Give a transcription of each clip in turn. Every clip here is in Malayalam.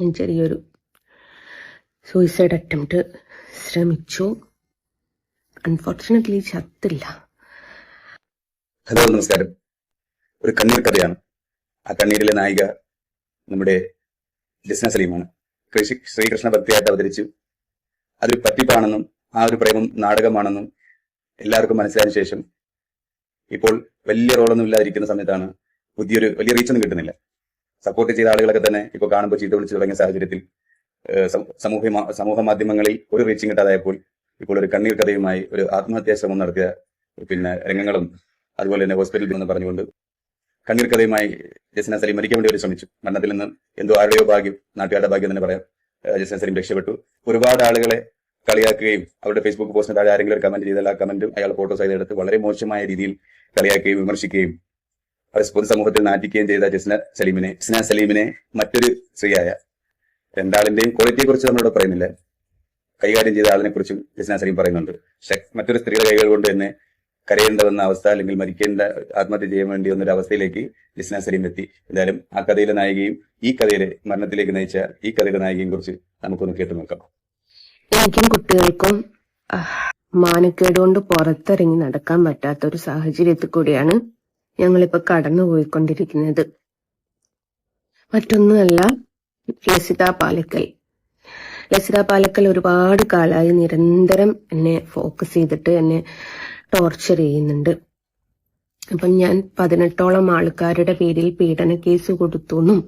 ചെറിയൊരു സൂയിസൈഡ് അറ്റംപ്റ്റ് ശ്രമിച്ചു. അൺഫോർച്ചുനേറ്റ്ലി ചത്തില്ല. ഹലോ നമസ്കാരം. ഒരു കണ്ണീർ കഥയാണ്. ആ കണ്ണീരിലെ നായിക നമ്മുടെ ജസ്ന സലീമാണ്. കൃഷി- ശ്രീകൃഷ്ണ ഭക്തിയായിട്ട് അവതരിച്ചു. അതൊരു പറ്റിപ്പാണെന്നും ആ ഒരു പ്രേമം നാടകമാണെന്നും എല്ലാവർക്കും മനസ്സിലായതിനു ശേഷം ഇപ്പോൾ വലിയ റോളൊന്നും ഇല്ലാതിരിക്കുന്ന സമയത്താണ് പുതിയൊരു വലിയ റീച്ചൊന്നും കിട്ടുന്നില്ല. സപ്പോർട്ട് ചെയ്ത ആളുകളൊക്കെ തന്നെ ഇപ്പൊ കാണുമ്പോൾ ചീത്ത വിളിച്ചു തുടങ്ങിയ സാഹചര്യത്തിൽ സമൂഹ സമൂഹ മാധ്യമങ്ങളിൽ ഒരു റീച്ചിങ് കിട്ടാതായപ്പോൾ ഇപ്പോൾ ഒരു കണ്ണീർ കഥയുമായി ഒരു ആത്മഹത്യാ ശ്രമം നടത്തിയ പിന്നെ രംഗങ്ങളും അതുപോലെ തന്നെ ഹോസ്പിറ്റലിൽ എന്ന് പറഞ്ഞുകൊണ്ട് കണ്ണീർ കഥയുമായി ജസ്ന സലീം മരിക്കാൻ വേണ്ടി അവർ ശ്രമിച്ചു. മരണത്തിൽ നിന്ന് എന്തോ ആരുടെയോ ഭാഗ്യം നാട്ടുകാരുടെ ഭാഗ്യം തന്നെ പറയാം. ജസ്ന സലീം രക്ഷപ്പെട്ടു. ഒരുപാട് ആളുകളെ കളിയാക്കുകയും അവരുടെ ഫേസ്ബുക്ക് പോസ്റ്റിന് താഴെ ആരെങ്കിലും ഒരു കമന്റ് ചെയ്താൽ ആ കമന്റും അയാൾ ഫോട്ടോസ് ചെയ്തെടുത്ത് വളരെ മോശമായ രീതിയിൽ കളിയാക്കുകയും വിമർശിക്കുകയും പൊതുസമൂഹത്തിൽ നാറ്റിക്കുകയും ചെയ്ത ജസ്ന സലീമിനെ ജസ്ന സലീമിനെ മറ്റൊരു സ്ത്രീയായ രണ്ടാളിന്റെയും ക്വാളിറ്റിയെ കുറിച്ച് നമ്മളിവിടെ പറയുന്നില്ല. കൈകാര്യം ചെയ്ത ആളിനെ കുറിച്ചും ജസ്ന സലീം പറയുന്നുണ്ട്. പക്ഷെ മറ്റൊരു സ്ത്രീയുടെ കൈകൾ കൊണ്ട് തന്നെ കരയേണ്ട വന്ന അവസ്ഥ അല്ലെങ്കിൽ മരിക്കേണ്ട ആത്മഹത്യ ചെയ്യാൻ വേണ്ടി വന്നൊരു അവസ്ഥയിലേക്ക് ജസ്ന സലീം എത്തി. എന്തായാലും ആ കഥയിലെ നായികയും ഈ കഥയിലെ മരണത്തിലേക്ക് നയിച്ച ഈ കഥയിലെ നായികയും കുറിച്ച് നമുക്കൊന്ന് കേട്ടു നോക്കാം. എനിക്കും കുട്ടികൾക്കും മാനക്കേടുകൊണ്ട് മാനക്കേട് കൊണ്ട് പുറത്തിറങ്ങി നടക്കാൻ പറ്റാത്ത ഒരു സാഹചര്യത്തിൽ കൂടിയാണ് ഞങ്ങളിപ്പോ കടന്നുപോയിക്കൊണ്ടിരിക്കുന്നത് മറ്റൊന്നുമല്ല ലസിത പാലക്കൽ. ലസിത പാലക്കൽ ഒരുപാട് കാലമായി നിരന്തരം എന്നെ ഫോക്കസ് ചെയ്തിട്ട് എന്നെ ടോർച്ചർ ചെയ്യുന്നുണ്ട്. അപ്പം ഞാൻ പതിനെട്ടോളം ആൾക്കാരുടെ പേരിൽ പീഡന കേസ് കൊടുത്തു എന്നും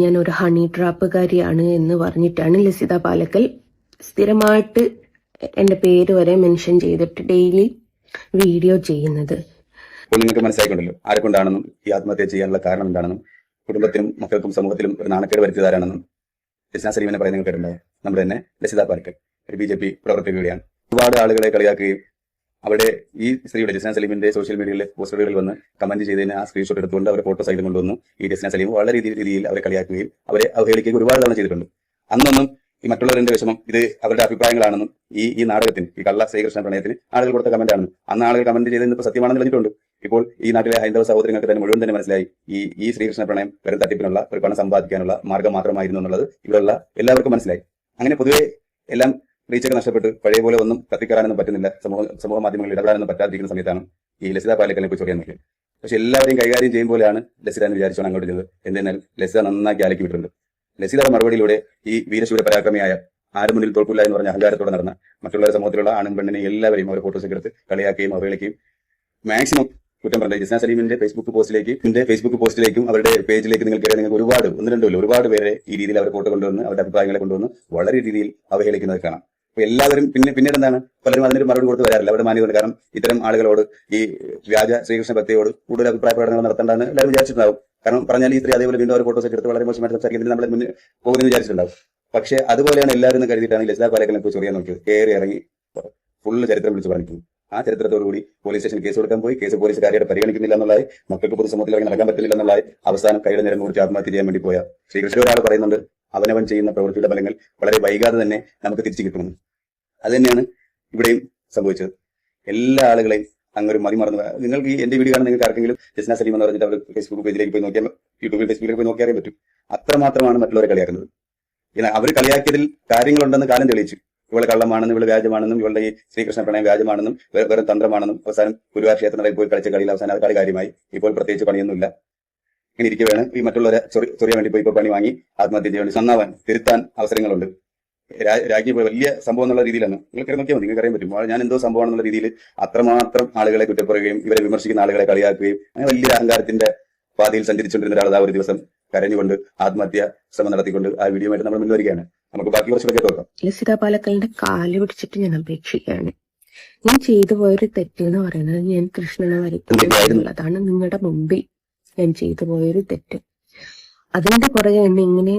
ഞാൻ ഒരു ഹണി ട്രാപ്പുകാരിയാണ് എന്ന് പറഞ്ഞിട്ടാണ് ലസിത പാലക്കൽ സ്ഥിരമായിട്ട് എന്റെ പേര് വരെ മെൻഷൻ ചെയ്തിട്ട് ഡെയിലി വീഡിയോ ചെയ്യുന്നത്. അപ്പോൾ നിങ്ങൾക്ക് മനസ്സിലായിക്കൊണ്ടല്ലോ ആരെ കൊണ്ടാണെന്നും ഈ ആത്മഹത്യ ചെയ്യാനുള്ള കാരണം എന്താണെന്നും കുടുംബത്തിനും മക്കൾക്കും സമൂഹത്തിലും ഒരു നാണക്കേട് വരുത്തിയതാരാണെന്നും. ജസ്ന സലീമിനെ പറയുന്ന കേട്ടിട്ടുണ്ടാവും നമ്മുടെ തന്നെ ലസിത പാർക്കൽ ഒരു ബി ജെ പി പ്രവർത്തക കൂടിയാണ്. ഒരുപാട് ആളുകളെ കളിയാക്കുകയും അവിടെ ഈ സ്ത്രീയുടെ ജസ്ന സലീമിന്റെ സോഷ്യൽ മീഡിയയിലെ പോസ്റ്ററുകളിൽ വന്ന് കമന്റ് ചെയ്തതിന് ആ സ്ക്രീൻഷോട്ട് എടുത്തുകൊണ്ട് അവരെ ഫോട്ടോ സൈഡിൽ കൊണ്ടുവന്നു. ഈ ജസ്ന സലീം വളരെ രീതി- രീതിയിൽ അവരെ കളിയാക്കുകയും അവരെ അവഹേളിക്കുകയും ഒരുപാട് തവണ ചെയ്തിട്ടുണ്ട്. അന്നൊന്നും ഈ മറ്റുള്ളവരുടെ വിഷമം ഇത് അവരുടെ അഭിപ്രായങ്ങളാണെന്നും ഈ ഈ നാടകത്തിന് ഈ കള്ള ശ്രീകൃഷ്ണ പ്രണയത്തിന് ആളുകൾ കൊടുത്ത കമന്റ് ആണെന്നും. അന്ന് ആളുകൾ കമന്റ് ചെയ്ത് ഇപ്പോൾ സത്യമാണെന്ന് പറഞ്ഞിട്ടുണ്ട് ഇപ്പോൾ ഈ നാട്ടിലെ ഹൈന്ദവ സഹോദരങ്ങൾക്ക് തന്നെ മുഴുവൻ തന്നെ മനസ്സിലായി ഈ ഈ ശ്രീകൃഷ്ണ പ്രണയം വെറും തട്ടിപ്പിനുള്ള ഒരു പണം സമ്പാദിക്കാനുള്ള മാർഗം മാത്രമായിരുന്നു എന്നുള്ളത് ഇവിടെയുള്ള എല്ലാവർക്കും മനസ്സിലായി. അങ്ങനെ പൊതുവെ എല്ലാം റീച്ചൊക്കെ നഷ്ടപ്പെട്ട് പഴയ പോലെ ഒന്നും കത്തിക്കറാനൊന്നും പറ്റുന്നില്ല. സമൂഹ സമൂഹ മാധ്യമങ്ങളിൽ ഇടപെടാനൊന്നും പറ്റാതിരിക്കുന്ന സമയത്താണ് ഈ ലസിത പാലക്കലിനെ കുറിച്ച് പറയാൻ നോക്കിയത് പക്ഷെ എല്ലാവരെയും കൈകാര്യം ചെയ്യുമ്പോഴാണ് ലസിത എന്ന് വിചാരിച്ചാണ് അങ്ങോട്ട് ചെയ്തത് എന്തെന്നാൽ ലസിത നന്നാക്കി അലക്കി വിട്ടിട്ടുണ്ട് ലസിതയുടെ മറുപടിയിലൂടെ ഈ വീരശൂര പരാക്രമിയായ ആരും മുന്നിൽ തോൽക്കില്ല എന്ന് പറഞ്ഞ അഹങ്കാരത്തോടെ നടന്ന മറ്റുള്ള സമൂഹത്തിലുള്ള ആണും പെണ്ണിനെ എല്ലാവരെയും അവരെ ഫോട്ടോസ് എടുത്ത് കളിയാക്കുകയും അവഹേളിക്കുകയും മാക്സിമം കുറ്റം പറഞ്ഞ ജിസ്ന സലീമിന്റെ ഫേസ്ബുക്ക് പോസ്റ്റിലേക്ക് എന്റെ ഫേസ്ബുക്ക് പോസ്റ്റിലേക്കും അവരുടെ പേജിലേക്ക് നിങ്ങൾ കയറി നിങ്ങൾക്ക് ഒരുപാട് ഒന്ന് രണ്ടുമില്ല ഒരുപാട് പേരെ ഈ രീതിയിൽ അവരെ ഫോട്ടോ കൊണ്ടുവന്ന് അവരുടെ അഭിപ്രായങ്ങളെ കൊണ്ടുവന്ന് വളരെ രീതിയിൽ അവഹേളിക്കുന്നത് കാണാം. അപ്പൊ എല്ലാവരും പിന്നെ പിന്നീട് എന്താണ്? പലരും അതിനൊരു മറുപടി കൊടുത്ത് വരാറില്ല അവരുടെ മാന്യത കാരണം ഇത്തരം ആളുകളോട് ഈ വ്യാജ ശ്രീകൃഷ്ണ ഭക്തിയോട് കൂടുതൽ അഭിപ്രായ പ്രകടനങ്ങൾ നടത്തേണ്ടതെന്ന് എല്ലാവരും വിചാരിച്ചിട്ടുണ്ടാവും. കാരണം പറഞ്ഞാൽ ഈ സ്ത്രീ അതേപോലെ വീണ്ടും അവർ ഫോട്ടോസ് എടുത്ത് വളരെ മോശമായിട്ട് സംസാരിക്കുന്നതിന് നമ്മളെ മുന്നിൽ പോകുമെന്ന് വിചാരിച്ചിട്ടുണ്ടാവും. പക്ഷെ അതുപോലെയാണ് എല്ലാവരും കരുതിയിട്ടാണ് ലസിത പാലക്കലിനെ കുറിച്ച് അറിയാൻ നോക്കിയത്. കയറി ഇറങ്ങി ഫുള്ള് ചരിത്രം വിളിച്ച് പറഞ്ഞു ആ ചരിത്രത്തോടുകൂടി പോലീസ് സ്റ്റേഷൻ കേസ് കൊടുക്കാൻ പോയി. കേസ് പോലീസ് കാര്യമായിട്ട് പരിഗണിക്കുന്നില്ല എന്നുള്ളതായി മക്കൾക്ക് പൊതുസമൂഹത്തിൽ ഇറങ്ങി നടക്കാൻ പറ്റുന്നില്ല എന്നുള്ളതായി അവസാനം കൈയുടെ നേരം കുറിച്ച് ആത്മഹത്യ ചെയ്യാൻ വേണ്ടി പോയ ശ്രീകൃഷ്ണ ഒരാൾ പറയുന്നുണ്ട്. അവനവൻ ചെയ്യുന്ന പ്രവൃത്തിയുടെ ഫലങ്ങൾ വളരെ വൈകാതെ തന്നെ നമുക്ക് തിരിച്ചു കിട്ടുമെന്ന്. അത് തന്നെയാണ് ഇവിടെയും സംഭവിച്ചത്. എല്ലാ ആളുകളെയും അങ്ങൊരു മതി മറന്നു നിങ്ങൾക്ക് ഈ എന്റെ വീഡിയോ കാണാൻ നിങ്ങൾക്ക് ആർക്കെങ്കിലും ജസ്ന സലീം എന്ന് പറഞ്ഞിട്ട് അവർ ഫേസ്ബുക്ക് പേജിലേക്ക് പോയി നോക്കിയാൽ യൂട്യൂബിൽ ഫേസ്ബുക്കിലേക്ക് പോയി നോക്കിയാൽ പറ്റും. അത്രമാത്രമാണ് മറ്റുള്ളവരെ കളിയാക്കുന്നത്. അവർ കളിയാക്കിയതിൽ കാര്യങ്ങളുണ്ടെന്ന് കാലം തെളിയിച്ചു. ഇവളെ കള്ളമാണെന്നും ഇവളെ വ്യാജമാണെന്നും ഇവളുടെ ഈ ശ്രീകൃഷ്ണ പ്രണയം വ്യാജമാണെന്നും വേറെ തന്ത്രമാണെന്നും അവസാനം ഗുരുവായൂർ ക്ഷേത്രത്തിൽ പോയി കളിച്ച കളിയിൽ അവസാനം അത് കളി കാര്യമായി. ഇപ്പോൾ പ്രത്യേകിച്ച് പണിയൊന്നുമില്ല. ഇങ്ങനെ ഇരിക്കുകയാണ്. ഈ മറ്റുള്ളവരെ ചൊറി- ചൊറിയാൻ വേണ്ടി പോയി ഇപ്പോൾ പണി വാങ്ങി ആത്മഹത്യ ചെയ്യാൻ വേണ്ടി നന്നാവാൻ തിരുത്താൻ അവസരങ്ങളുണ്ട്. രാജ്ഞി പോയ വലിയ സംഭവം എന്നുള്ള രീതിയിലാണ് നിങ്ങൾക്ക് നോക്കിയാൽ നിങ്ങൾക്ക് അറിയാൻ പറ്റും. ഞാൻ എന്തോ സംഭവം എന്നുള്ള രീതിയിൽ അത്രമാത്രം ആളുകളെ കുറ്റപ്പെടുകയും ഇവരെ വിമർശിക്കുന്ന ആളുകളെ കളിയാക്കുകയും അങ്ങനെ വലിയ അഹങ്കാരത്തിന്റെ പാതയിൽ സഞ്ചരിച്ചുകൊണ്ടിരുന്ന ഒരാൾ ആ ഒരു ദിവസം കരഞ്ഞുകൊണ്ട് ആത്മഹത്യ ശ്രമം നടത്തിക്കൊണ്ട് ആ വീഡിയോ ആയിട്ട് നമ്മൾ മുന്നോരിക്കുകയാണ് നമുക്ക് ബാക്കി കുറച്ചുകൂടെ കേൾക്കാം ലസിത പാലക്കലിന്റെ കാൽ പിടിച്ചിട്ട് ഞാൻ അപേക്ഷിക്കുകയാണ്. ഞാൻ ചെയ്തു പോയൊരു തെറ്റ് എന്ന് പറയുന്നത് ഞാൻ കൃഷ്ണനെ എന്തൊക്കെയായിരുന്നു? നിങ്ങളുടെ മുമ്പിൽ ഞാൻ ചെയ്തു പോയൊരു തെറ്റ്. അതിന്റെ പുറകെ എന്നെ ഇങ്ങനെ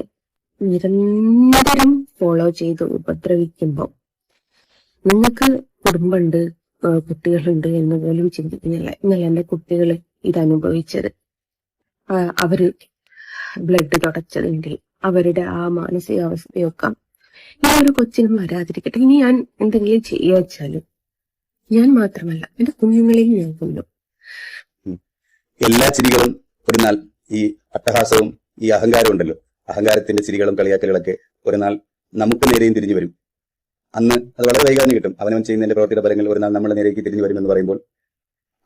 നിരന്തരം ഫോളോ ചെയ്ത് ഉപദ്രവിക്കുമ്പോൾ നിങ്ങൾക്ക് കുടുംബമുണ്ട് കുട്ടികളുണ്ട് എന്ന് പോലും ചിന്തിക്കുന്നില്ല. എന്നാൽ എന്റെ കുട്ടികൾ ഇത് അനുഭവിച്ചത് അവർ ബ്ലഡ് തുടച്ചതെങ്കിൽ അവരുടെ ആ മാനസികാവസ്ഥയൊക്കെ ഈ ഒരു കൊച്ചിനും വരാതിരിക്കട്ടെ. ഇനി ഞാൻ എന്തെങ്കിലും ചെയ്യുക ഞാൻ മാത്രമല്ല എന്റെ കുഞ്ഞുങ്ങളെയും ഞാൻ കൊല്ലും. എല്ലാ ചിരികളും ഒരു നാൾ ഈ അട്ടഹാസവും ഈ അഹങ്കാരവും ഉണ്ടല്ലോ. അഹങ്കാരത്തിന്റെ ചിരികളും കളിയാക്കലുകളൊക്കെ ഒരു നാൾ നമുക്ക് നേരെയും തിരിഞ്ഞു വരും. അന്ന് അത് വളരെ വൈകാതെ കിട്ടും. അവനവൻ ചെയ്യുന്നതിന്റെ പ്രവർത്തിയുടെ ഫലങ്ങൾ ഒരു നാൾ നമ്മുടെ നേരേക്ക് തിരിഞ്ഞു എന്ന് പറയുമ്പോൾ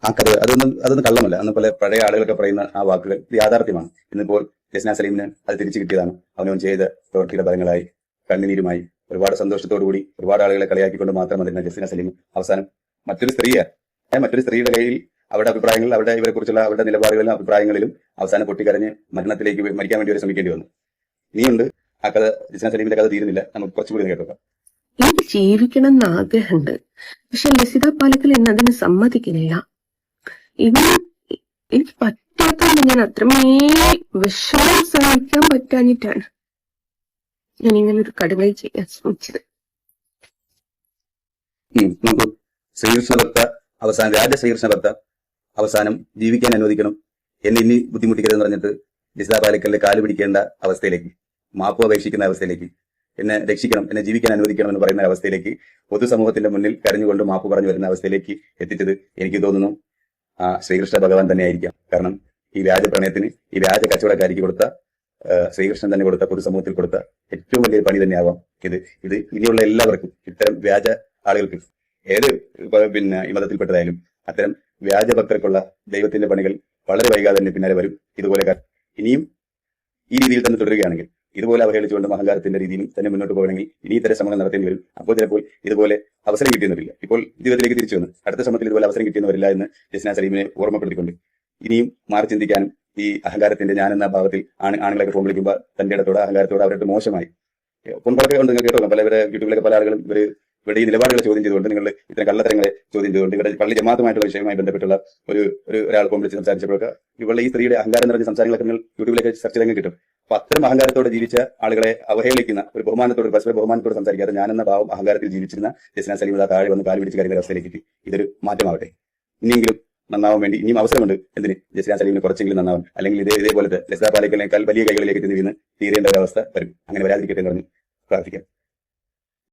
ആ കഥ അതൊന്നും അതൊന്നും കള്ളമല്ല. അന്ന് പല പഴയ ആളുകളൊക്കെ പറയുന്ന ആ വാക്കുകൾ യാഥാർത്ഥ്യമാണ്. ഇന്നിപ്പോൾ ജസ്ന സലീമിന് അത് തിരിച്ചു കിട്ടിയതാണ്. അവനവൻ ചെയ്ത പ്രവർത്തിയുടെ ഫലങ്ങളായി കണ്ണുനീരുമായി ഒരുപാട് സന്തോഷത്തോടു കൂടി ഒരുപാട് ആളുകളെ കളിയാക്കിക്കൊണ്ട് മാത്രം അതിന് ജസ്ന സലീം അവസാനം മറ്റൊരു സ്ത്രീയെ മറ്റൊരു സ്ത്രീയുടെ കയ്യിൽ അവരുടെ അഭിപ്രായങ്ങൾ അവരുടെ ഇവരെ കുറിച്ചുള്ള അവരുടെ നിലപാടുകളിലും അഭിപ്രായങ്ങളിലും അവസാനം പൊട്ടിക്കരഞ്ഞ് മരണത്തിലേക്ക് മരിക്കാൻ വേണ്ടി വരെ ശ്രമിക്കേണ്ടി വന്നു. നീയുണ്ട്. ആ കഥ ജസ്ന സലീമിന്റെ കഥ തീരുന്നില്ല. നമുക്ക് കുറച്ചുകൂടി കേട്ടോ എനിക്ക് ജീവിക്കണം എന്ന് ആഗ്രഹമുണ്ട്. പക്ഷെ ലസിത പാലക്കൽ എന്നെ അതിന് സമ്മതിക്കുന്നില്ല. ഇവൻ എനിക്ക് പറ്റാത്ത ഞാൻ അത്രമേ വിഷമം സഹിക്കാൻ പറ്റാഞ്ഞിട്ടാണ് ഞാൻ ഇങ്ങനെ ഒരു കടുകൈ ചെയ്യാൻ ശ്രമിച്ചത്. ഉം. നോക്കൂ. അവസാനം രാജ ശ്രീകൃഷ്ണ ഭക്ത അവസാനം ജീവിക്കാൻ അനുവദിക്കണം. എന്നെ ഇനി ബുദ്ധിമുട്ടിക്കരുതെന്ന് പറഞ്ഞിട്ട് ജിസ്ദ പാലിക്കലിൽ കാൽ പിടിക്കേണ്ട അവസ്ഥയിലേക്ക് മാപ്പ് അപേക്ഷിക്കുന്ന അവസ്ഥയിലേക്ക് എന്നെ രക്ഷിക്കണം എന്നെ ജീവിക്കാൻ അനുവദിക്കണം എന്ന് പറയുന്ന അവസ്ഥയിലേക്ക് പൊതുസമൂഹത്തിന്റെ മുന്നിൽ കരഞ്ഞുകൊണ്ട് മാപ്പ് പറഞ്ഞു വരുന്ന അവസ്ഥയിലേക്ക് എത്തിച്ചത് എനിക്ക് തോന്നുന്നു. ശ്രീകൃഷ്ണ ഭഗവാൻ തന്നെയായിരിക്കാം. കാരണം ഈ വ്യാജ പ്രണയത്തിന് ഈ വ്യാജ കച്ചവടക്കാരിക്ക് കൊടുത്ത ശ്രീകൃഷ്ണൻ തന്നെ കൊടുത്ത പൊതുസമൂഹത്തിൽ കൊടുത്ത ഏറ്റവും വലിയ പണി തന്നെയാവാം ഇത്. ഇത് ഇനിയുള്ള എല്ലാവർക്കും ഇത്തരം വ്യാജ ആളുകൾക്ക് ഏത് പിന്നെ ഈ മതത്തിൽപ്പെട്ടതായാലും അത്തരം വ്യാജ ഭക്തർക്കുള്ള ദൈവത്തിന്റെ പണികൾ വളരെ വൈകാതെ തന്നെ പിന്നാലെ വരും. ഇതുപോലെ ഇനിയും ഈ രീതിയിൽ തന്നെ തുടരുകയാണെങ്കിൽ ഇതുപോലെ അവഹേളിച്ചുകൊണ്ട് അഹങ്കാരത്തിന്റെ രീതിയിൽ തന്നെ മുന്നോട്ട് പോകണമെങ്കിൽ ഇനി ഇത്തരം ശ്രമങ്ങൾ നടത്തേണ്ടി വരും. അപ്പോൾ ചിലപ്പോൾ ഇതുപോലെ അവസരം കിട്ടിയെന്നില്ല. ഇപ്പോൾ ജീവിതത്തിലേക്ക് തിരിച്ചു വന്നു. അടുത്ത ശ്രമത്തിൽ ഇതുപോലെ അവസരം കിട്ടിയെന്ന് എന്ന് ജസ്ന സലീമിനെ ഓർമ്മപ്പെടുത്തിക്കൊണ്ട് ഇനിയും മാറി ചിന്തിക്കാനും ഈ അഹങ്കാരത്തിന്റെ ഞാൻ എന്ന ഭാവത്തിൽ ആണ് ആണുങ്ങളൊക്കെ ഫോൺ വിളിക്കുമ്പോൾ തന്റെ ഇടത്തോടെ അഹങ്കാരത്തോടെ അവരുടെ മോശമായി. ഫോൺകളൊക്കെ ഉണ്ട് നിങ്ങൾ കേട്ടോ പല ഇവരെ യൂട്യൂബിലൊക്കെ പല ആളുകളും ഇവർ ഇവിടെ ഈ നിലപാടുകളെ ചോദ്യം ചെയ്തുകൊണ്ട് നിങ്ങൾ ഇത്തരം കള്ളത്തരങ്ങളെ ചോദ്യം ചെയ്തുകൊണ്ട് ഇവിടെ പള്ളി ജമാഅത്തുമായിട്ടുള്ള വിഷയവുമായി ബന്ധപ്പെട്ടുള്ള ഒരു ഒരു ഒരാൾ ഫോൺ വിളിച്ച് സംസാരിച്ചപ്പോഴൊക്കെ ഇവിടെ ഈ സ്ത്രീയുടെ അഹങ്കാരം നിറഞ്ഞ സംസാരങ്ങളൊക്കെ നിങ്ങൾ യൂട്യൂബിലേക്ക് സെർച്ച് ചെയ്തെങ്കിൽ കിട്ടും. അപ്പൊ അത്തരം അഹങ്കാരത്തോടെ ജീവിച്ച ആളുകളെ അവഹേളിക്കുന്ന ഒരു ബഹുമാനത്തോട് പരസ്പര ബഹുമാനത്തോട് സംസാരിക്കാതെ ഞാനെന്ന ഭാവം അഹങ്കാരത്തിൽ ജീവിച്ചിരുന്ന ജസ്ന സലീം താഴെ വന്ന് കാൽ പിടിച്ച് കരുതുന്ന അവസ്ഥയിലേക്ക് ഇതൊരു മാറ്റമാവട്ടെ. ഇനിയെങ്കിലും നന്നാവാൻ വേണ്ടി ഇനിയും അവസരമുണ്ട്. എന്തിന്? ജസ്ന സലീമിന് കുറച്ചെങ്കിലും നന്നാവും അല്ലെങ്കിൽ ഇതേ ഇതേപോലത്തെ ലസ്ത പാലിക്കലിനേക്കാൾ വലിയ കൈകളിലേക്ക് തിരിഞ്ഞ് തീരേണ്ട ഒരു അവസ്ഥ വരും. അങ്ങനെ വരാതിരിക്കട്ടെ എന്ന് പറഞ്ഞ് പ്രാർത്ഥിക്കാം.